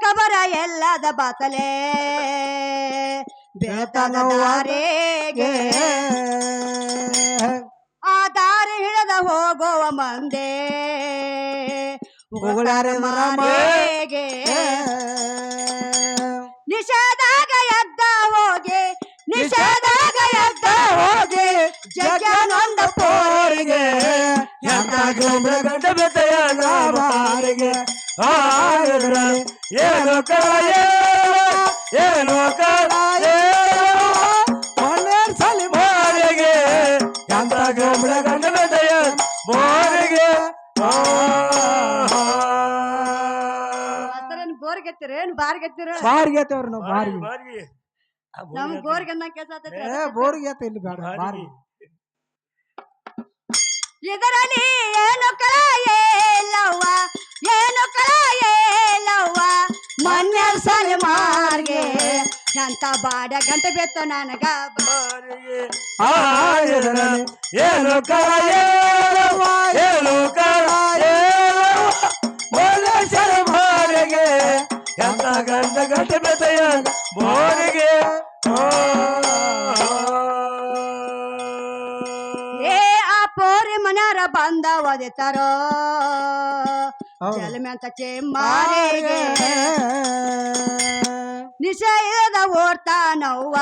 ಕಬರ ಎಲ್ಲದ ಬಾತಲೆ. ಬೇತನ ದಾರಿಗೆ ಆ ದಾರಿ ಹಿಡದ ಹೋಗುವ ಮಂದೆ. ಮಾರೆಗೆ ನಿಷೇಧಾಗ ಎದ್ದ ಹೋಗಿ. ನಿಷಾದಾಗ ಎದ್ದ ಹೋಗಿ. ಜಗ್ಗನೊಂದ ಏನು ಕಾಯ ಏನು ಮಣ್ಣೇರ್ ಸಲಿ ಬಾರಿಗೆ ಎಂತ ಗೋಮ್ರ ಗಂಡ ಬೆತ್ತಯ ಬಾರಿಗೆ ಗೋರ್ಗೆತ್ತಿರ ಏನ್ ಬಾರ್ಗೆತ್ತಿರ ಬಾರಿಗೆ ಬಾರಿ ಬಾರಿ ನಮ್ ಗೋರ್ಗನ್ನ ಕೆಲಸ ಏ ಬೋರಿಗೆ ಇಲ್ಲಿ ಬೇಡ ಬಾರಿಗೆ. ಇದರಲ್ಲಿ ಏನು ಕಳ ಏಲವ್ವ ಏನು ಕಳೆಯಲ್ಲವ್ವ ಮನ್ಯ ಮನ್ಯರ್ ಸಲ ಮಾರ್ಗೆ. ಅಂತ ಬಾಡ ಗಂಟೆ ಬೆತ್ತು ನನಗ. ಏನು ಕಳೆಯಲ್ಲವ್ವ ಏನು ಕಳೆಯಲ್ಲ ಮಲ್ಲೇಶ್ವರ ಬಾರಿಗೆ ಎಂತ ಗಂಡ ಗಂಟೆ ಬೆತ್ತಯ ಬೋರಿಗೆ ಏ ಆ ಪೋರಿ ಮನ್ಯಾರ ಬಂದ ಒದಿತಾರೋ ಜಲಮೆ ಅಂತ ಚೆಮ್ಮಾರಿಗೆ ನಿಷೇಧ ಓಡ್ತಾನವ್ವ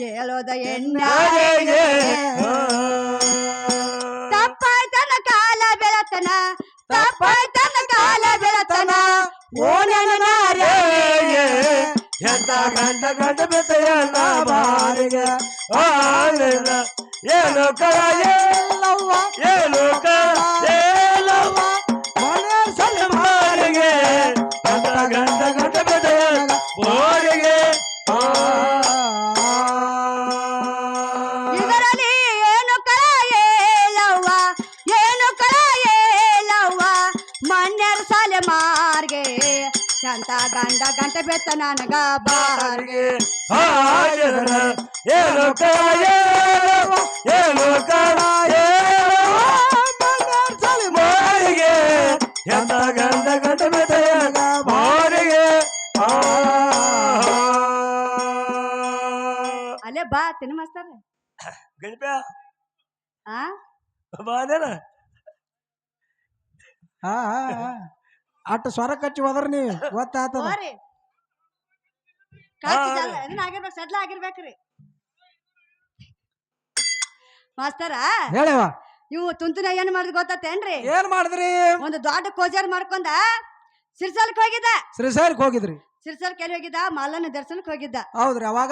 ಹೇಳೋದ ಎಣ್ಣಾರಿಗೆ ತಪ್ಪಾಯ್ತನ ಕಾಲ ಬೆಳತನ ತಪ್ಪಾಯ್ತನ ಕಾಲ ಬೆಳತನ ಓನನ ನಾರಿಗೆ ಎಂತ ಗಂಡ ಗಂಡ ಬೆತ್ತಯ ಬಾರಿಗೆ ಆಲಿನ ಏನು ಕರ ಎಲ್ಲವ್ವ ಏನು ಕರ ಅಂತ ಗಂಡ ಗಂಟೆ ಬೆತ್ತ ನನಗ ಬಾರ್ಗೆ. ಏನು ಏನು ಮಾರಿಗೆ. ಎಂತ ಗಂಡ ಗಂಡ ಬೆತ್ತಯ ಬಾರಿಗೆ ಅಲ್ಲೇ ಬಾ ತಿನ್ನ ಮಾಸ್ತಾರ ಗಣಪ ಆ ಬಾದೇನ ಅಟ್ಟು ಸ್ವರ ಕಚ್ಚಿ ಹೋದ್ರ ನೀ ಗೊತ್ತಾತದ? ಹೋರಿ ಇದನ್ನ ಆಗಿರ್ಬೇಕು ಸಡ್ಲ ಆಗಿರ್ಬೇಕ್ರಿ ಮಾಸ್ತರ ಹೇಳವ ಇವು ತುಂತುನ ಏನ್ ಮಾಡಿದ್ ಗೊತ್ತೇನ್ರಿ ಏನ್ ಮಾಡಿದ್ರಿ? ಒಂದು ದೊಡ್ಡ ಕೋಜಾರ್ ಮಾಡ್ಕೊಂಡ ಸಿರ್ಸಲ್ಕ್ ಹೋಗಿದ್ದ. ಶ್ರೀಶೈಲಕ್ಕೆ ಹೋಗಿದ್ರಿ. ಸಿರ್ಸಲ್ಕ್ ಎಲ್ಲಿ ಹೋಗಿದ್ದ? ಮಲ್ಲನ ದರ್ಶನಕ್ ಹೋಗಿದ್ದ. ಹೌದ್ರಿ ಅವಾಗ?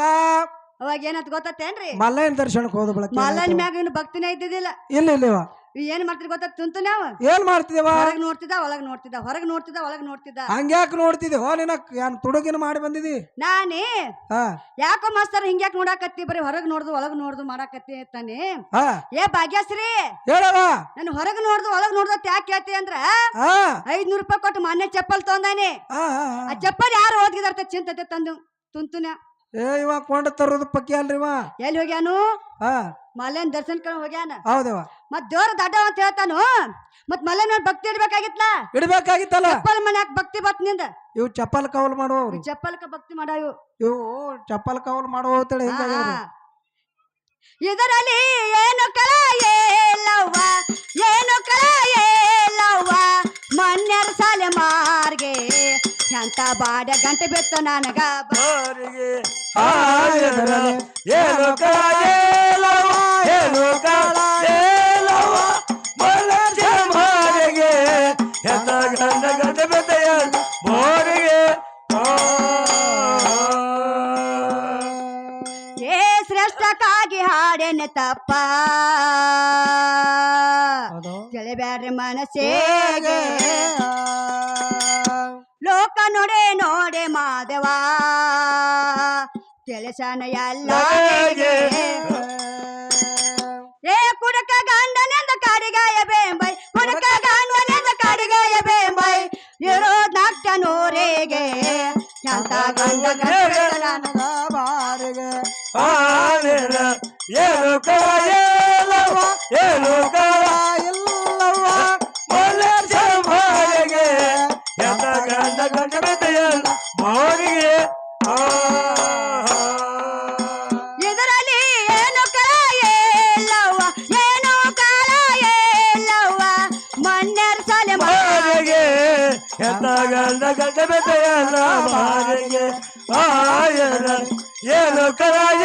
ಅವಾಗ ಏನಂತ ಗೊತ್ತೇನ್ರಿ ಮಲ್ಲಯ್ಯನ ದರ್ಶನಕ್ಕೆ ಹೋದ ಬಳಕ ಮಲ್ಲನ ಮ್ಯಾಗ ಇನ್ನು ಭಕ್ತಿನೇ ಇದ್ದಿದ್ದಿಲ್ಲ. ಇಲ್ಲ ಇಲ್ಲವ ಏನ್ ಮಾಡ್ತೀರಿ ಗೊತ್ತ? ತುಂತು ನಾವು ಏನ್ ಮಾಡ್ತಿದೇವ? ಹೊರಗ್ ನೋಡ್ತಿದ್ದ ಒಳಗ್ ನೋಡ್ತಿದ್ದ ಹೊರಗ್ ನೋಡ್ತಿದ್ದ ಒಳಗ್ ನೋಡ್ತಿದ್ದ. ಹಂಗ್ಯಾಕ್ ನೋಡ್ತಿದ್ದೆ? ಹೋ ನಿನ್ನ ಏನ್ ತುಡುಗಿನ ಮಾಡಿ ಬಂದಿದಿ? ನಾನೇ? ಹಾ. ಯಾಕೋ ಮಾಸ್ತರ್ ಹಿಂಗ್ಯಾಕ್ ನೋಡಾಕತ್ತಿ? ಬರೀ ಹೊರಗ್ ನೋಡ್ದು ಒಳಗ್ ನೋಡ್ದು ಮಾಡಾಕತ್ತಿ ಅಂತಾನೆ. ಹಾ. ಏ ಭಾಗ್ಯಶ್ರೀ! ಹೇಳವ ನಾನು ಹೊರಗ್ ನೋಡ್ದು ಒಳಗ್ ನೋಡ್ದು ಯಾಕೆ ಕೇಳ್ತಿ ಅಂದ್ರ? ಹಾ. ಐದ್ನೂರ್ ರೂಪಾಯಿ ಕೊಟ್ಟು ಮೊನ್ನೆ ಚಪ್ಪಲ್ ತೊಂದಾನೆ. ಹಾ ಹಾ, ಆ ಹಾ. ಚಪ್ಪಲ್ ಯಾರು ಓದ್ಗಿದಾರ್ತ ಚಿಂತತೆ ತಂದು ತುಂತುನ. ಏ ಇವಾಗ ಕೊಂಡ ತರೋದು ಪಕ್ಕಿ ಅಲ್ರಿ ಇವ? ಎಲ್ಲಿ ಹೋಗ್ಯಾನು? ಹಾ. ದರ್ಶನ್ ದರ್ಶನ ಹೋಗ್ಯಾನ? ಹೌದವ ಮತ್ ದೇವ್ರ ದಡ್ಡ ಅಂತ ಹೇಳ್ತಾನು ಮತ್ ಮಲೆ ನೋಡ್ ಭಕ್ತಿ ಇಡ್ಬೇಕಾಗಿತ್ತಲ್ಲ ಇಡ್ಬೇಕಾಗಿತ್ತಲ್ಲ? ಚಪ್ಪಲ್ ಮನ್ಯಾಗ ಭಕ್ತಿ ಬತ್ನಿಂದ. ಇವ್ ಚಪ್ಪಲ್ ಕವಲ್ ಮಾಡುವವ್ರಿ ಚಪ್ಪಲ್ಕ ಭಕ್ತಿ ಮಾಡ ಇವು ಚಪ್ಪಲ್ ಕವಲ್ ಮಾಡುವ ಅಂತೇಳಿ. ಇದರಲ್ಲಿ ಏನು ಕಳ ಏಲವ್ವ ಏನು ಕಳ ಏಲವ್ವ ಮನ್ಯರ ಸಾಲೆ ಮಾರ್ಗೆ ಎಂತ ಬಾಡ ಗಂಟೆ ಬಿತ್ತು ನನಗ. ಬಾರಿಗೆ ಏನು ಕಳ ಕಾಯೇಲವ ಏನು ಕಾಯೇಲವ ಎತ್ತ ಗಂಡ ಗಂಡ ಬೆದೆಯ ಮೋರಿಗೆ ಏ ಶ್ರೇಷ್ಠಕ್ಕಾಗಿ ಹಾಡೇನೆ ತಪ್ಪ ತಿಳಿಬ್ಯಾಡ್ರಿ ಮನಸ್ಸೇಗೆ ಲೋಕ ನೋಡೆ ನೋಡೆ ಮಾದೇವ ಕೆಲಸನ ಎಲ್ಲ ಏ ಕುಡಕ ಗಂಡನೆಂದ ಕಾಡಿಗಾಯ ಬೇಂಬೈ ನೂರಿಗೆ ಬಾರಿಗೆ. ಏನು ಕಾಯೇಲವ ಏನು ಬಂದ ಗಂಡ ಬೆದೆಯ ಬಾರಿಗೆ ಆಯನ ಏನು ಕರಾಯ